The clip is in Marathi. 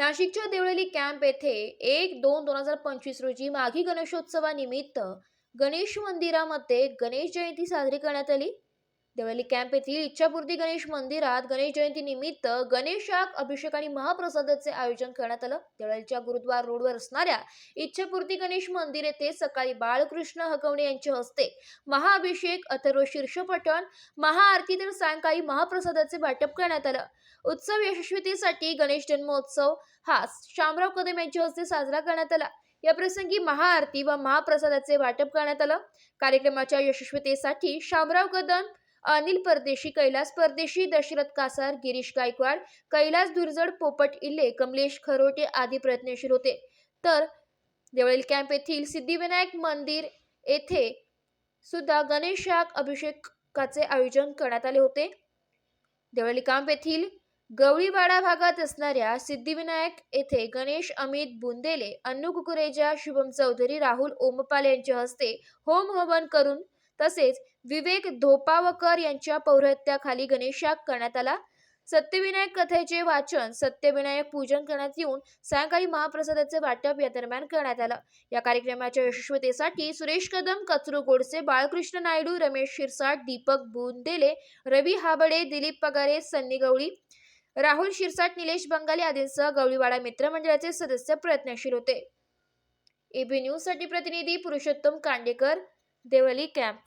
नाशिकच्या देवळली कॅम्प येथे एक दोन दोन हजार पंचवीस रोजी माघी गणेशोत्सवानिमित्त गणेश मंदिरामध्ये गणेश जयंती साजरी करण्यात आली. देवळी कॅम्प येथील इच्छापूर्ती गणेश मंदिरात गणेश जयंती निमित्त गणेशाक अभिषेक आणि महाप्रसादाचे आयोजन करण्यात आलं. देवळीच्या गुरुद्वार रोडवर असणाऱ्या इच्छापूर्ती गणेश मंदिर येथे सकाळी बाळकृष्ण हकवणे यांच्या हस्ते महाअभिषेक अथर्व शीर्षपठण महाआरती तर सायंकाळी महाप्रसादाचे वाटप करण्यात आलं. उत्सव यशस्वीतेसाठी गणेश जन्मोत्सव हा शामराव कदम यांच्या हस्ते साजरा करण्यात आला. या प्रसंगी महाआरती व महाप्रसादाचे वाटप करण्यात आलं. कार्यक्रमाच्या यशस्वीतेसाठी शामराव कदम अनिल परदेशी कैलास परदेशी दशरथ कासार गिरीश गायकवाड कैलास दुर्जड पोपट इल्ले कमलेश खरोटे आदी प्रयत्नशील होते. तर देवळील कॅम्प येथील सिद्धिविनायक मंदिर येथे सुद्धा गणेशाक अभिषेकाचे आयोजन करण्यात आले होते. देवळी कॅम्प येथील गवळीवाडा भागात असणाऱ्या सिद्धिविनायक येथे गणेश अमित बुंदेले अन्नू कुकुरेजा शुभम चौधरी राहुल ओमपाल यांच्या हस्ते होम हवन करून तसेच विवेक धोपावकर यांच्या पौरहत्याखाली गणेशाक करण्यात आला. सत्यविनायक कथेचे वाचन सत्यविनायक पूजन करण्यात येऊन सायंकाळी महाप्रसादाचे वाटप या दरम्यान करण्यात आलं. या कार्यक्रमाच्या यशस्वीतेसाठी सुरेश कदम कचरू गोडसे बाळकृष्ण नायडू रमेश शिरसाट दीपक बुंदेले रवी हाबडे दिलीप पगारे सन्नी गवळी राहुल शिरसाट निलेश बंगाली आदींसह गवळीवाडा मित्रमंडळाचे सदस्य प्रयत्नशील होते. एबी न्यूजसाठी प्रतिनिधी पुरुषोत्तम कांडेकर देवली कॅम्प.